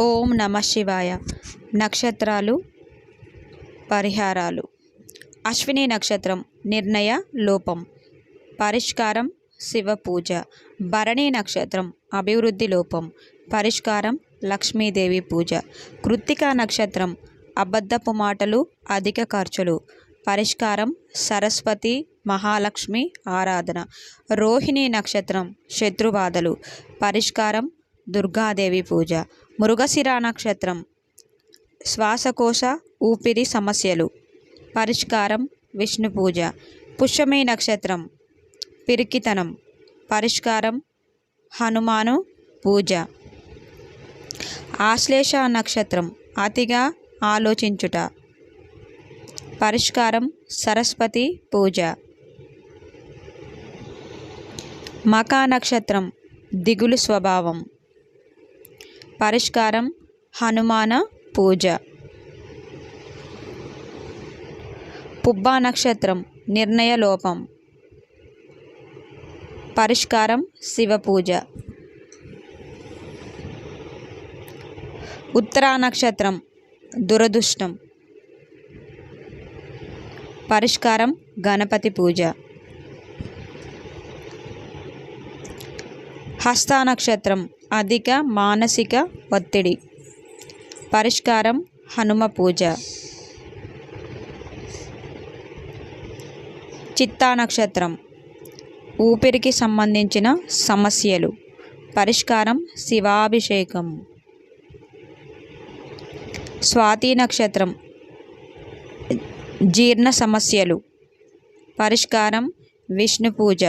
ఓం నమ శివాయ. నక్షత్రాలు పరిహారాలు. అశ్విని నక్షత్రం నిర్ణయ లోపం. పరిష్కారం శివ పూజ. భరణి నక్షత్రం అభివృద్ధి లోపం. పరిష్కారం లక్ష్మీదేవి పూజ. కృత్తికా నక్షత్రం అబద్ధపు మాటలు అధిక ఖర్చులు. పరిష్కారం సరస్వతి మహాలక్ష్మి ఆరాధన. రోహిణి నక్షత్రం శత్రుబాధలు. పరిష్కారం దుర్గాదేవి పూజ. మృగశిర నక్షత్రం. శ్వాసకోశ ఊపిరి సమస్యలు. పరిష్కారం విష్ణు పూజ. పుష్యమి నక్షత్రం. పిరికితనం. పరిష్కారం హనుమాను పూజ. ఆశ్లేష నక్షత్రం. అతిగా ఆలోచించుట. పరిష్కారం సరస్వతి పూజ. మకా నక్షత్రం. దిగులు స్వభావం. పరిష్కారం హనుమాన పూజ. పుబ్బా నక్షత్రం నిర్ణయ లోపం. పరిష్కారం శివ పూజ. ఉత్తరా నక్షత్రం దురదృష్టం. పరిష్కారం గణపతి పూజ. హస్త నక్షత్రం అధిక మానసిక ఒత్తిడి. పరిష్కారం హనుమ పూజ. చిత్తా నక్షత్రం. ఊపిరికి సంబంధించిన సమస్యలు. పరిష్కారం శివాభిషేకం. స్వాతి నక్షత్రం. జీర్ణ సమస్యలు. పరిష్కారం విష్ణు పూజ.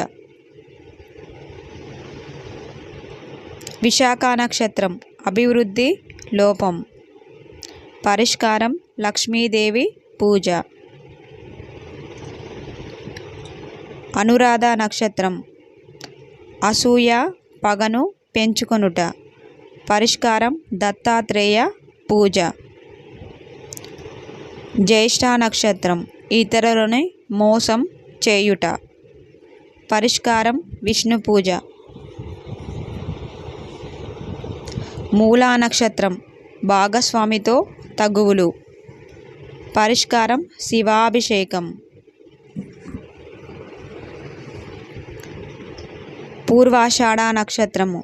విశాఖ నక్షత్రం అభివృద్ధి లోపం. పరిష్కారం లక్ష్మీదేవి పూజ. అనురాధ నక్షత్రం. అసూయ పగను పెంచుకొనుట. పరిష్కారం దత్తాత్రేయ పూజ. జ్యేష్ఠ నక్షత్రం ఇతరులని మోసం చేయుట. పరిష్కారం విష్ణు పూజ. మూలా నక్షత్రం భాగస్వామితో తగువులు. పరిష్కారం శివాభిషేకం. పూర్వాషాఢ నక్షత్రము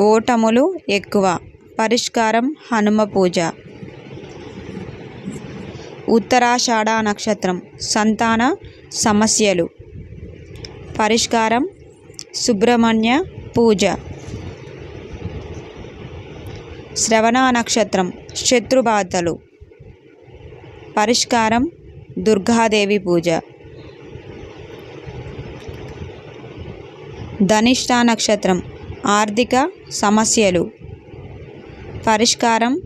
ఓటములు ఎక్కువ. పరిష్కారం హనుమ పూజ ఉత్తరాషాఢ నక్షత్రం సంతాన సమస్యలు. పరిష్కారం సుబ్రహ్మణ్య పూజ. శ్రవణ నక్షత్రం శత్రుబాధలు. పరిష్కారం దుర్గాదేవి పూజ. ధనిష్ట నక్షత్రం ఆర్థిక సమస్యలు. పరిష్కారం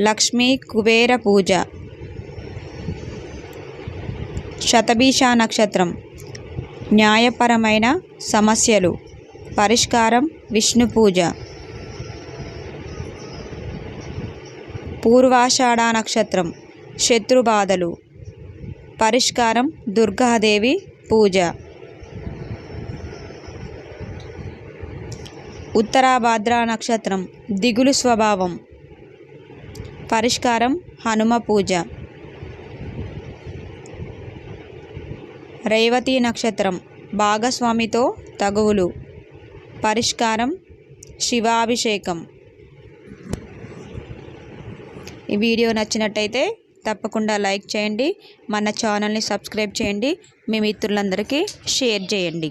లక్ష్మీ కుబేర పూజ. శతభీష నక్షత్రం న్యాయపరమైన సమస్యలు. పరిష్కారం విష్ణు పూజ. పూర్వాషాఢ నక్షత్రం శత్రుబాధలు పరిష్కారం దుర్గాదేవి పూజ. ఉత్తరాభాద్ర నక్షత్రం దిగులు స్వభావం. పరిష్కారం హనుమ పూజ. రేవతి నక్షత్రం భాగస్వామితో తగువులు. పరిష్కారం శివాభిషేకం. ఈ వీడియో నచ్చినట్టయితే తప్పకుండా లైక్ చేయండి. మన ఛానల్ని సబ్స్క్రైబ్ చేయండి. మీ మిత్రులందరికీ షేర్ చేయండి.